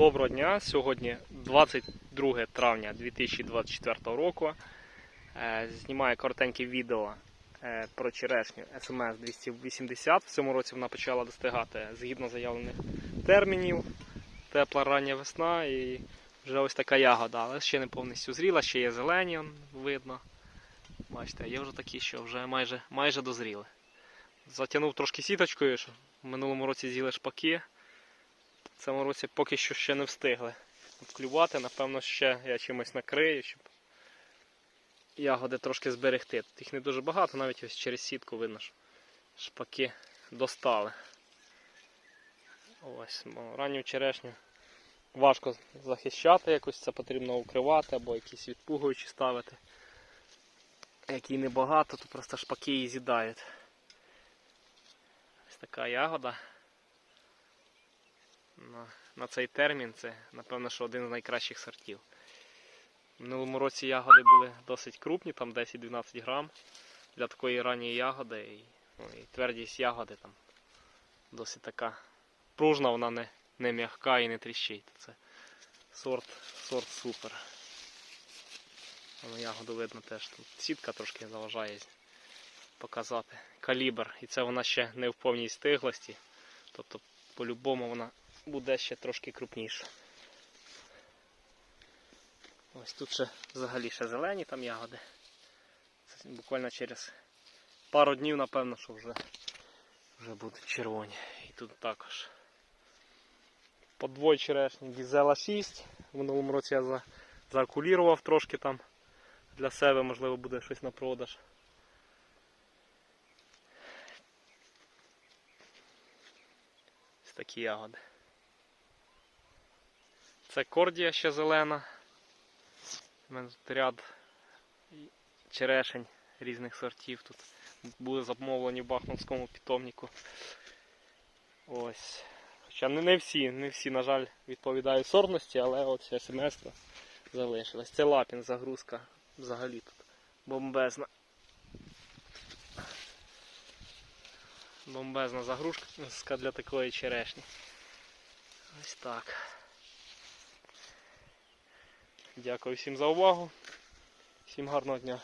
Доброго дня! Сьогодні 22 травня 2024 року. Е, Знімаю коротеньке відео е, про черешню SMS 280. В цьому році вона почала достигати згідно заявлених термінів. Тепла рання весна і вже ось така ягода, але ще не повністю зріла, ще є зелені, видно. Бачите, є вже такі, що вже майже, майже дозріли. Затягнув трошки сіточкою, що в минулому році з'їли шпаки. В цьому році поки що ще не встигли клювати. Напевно, ще я чимось накрию, щоб ягоди трошки зберегти. Тут їх не дуже багато, навіть ось через сітку видно, що шпаки достали. Ось, ранню черешню важко захищати якось, це потрібно укривати або якісь відпугуючі ставити. Як небагато, то просто шпаки її з'їдають. Ось така ягода на, на цей термін це, напевно, що один з найкращих сортів. В минулому році ягоди були досить крупні, там 10-12 грам для такої ранньої ягоди. І, ну, і твердість ягоди там досить така пружна, вона не, не м'яка і не тріщить. Це сорт, сорт супер. Воно ягоду видно теж. Тут сітка трошки заважає показати. Калібр. І це вона ще не в повній стиглості. Тобто, по-любому вона буде ще трошки крупніше. Ось тут ще взагалі ще зелені там ягоди. Це буквально через пару днів, напевно, що вже, вже будуть червоні. І тут також. Подвой черешні Гізела 6. В минулому році я за, заакулірував трошки там для себе, можливо, буде щось на продаж. Ось такі ягоди. Це кордія ще зелена. У мене тут ряд черешень різних сортів тут були замовлені в Бахмутському питомнику. Ось. Хоча не, всі, не всі, на жаль, відповідають сортності, але от ще семестра залишилось. Це лапін загрузка взагалі тут бомбезна. Бомбезна загрузка для такої черешні. Ось так. Дякую всім за увагу. Всім гарного дня.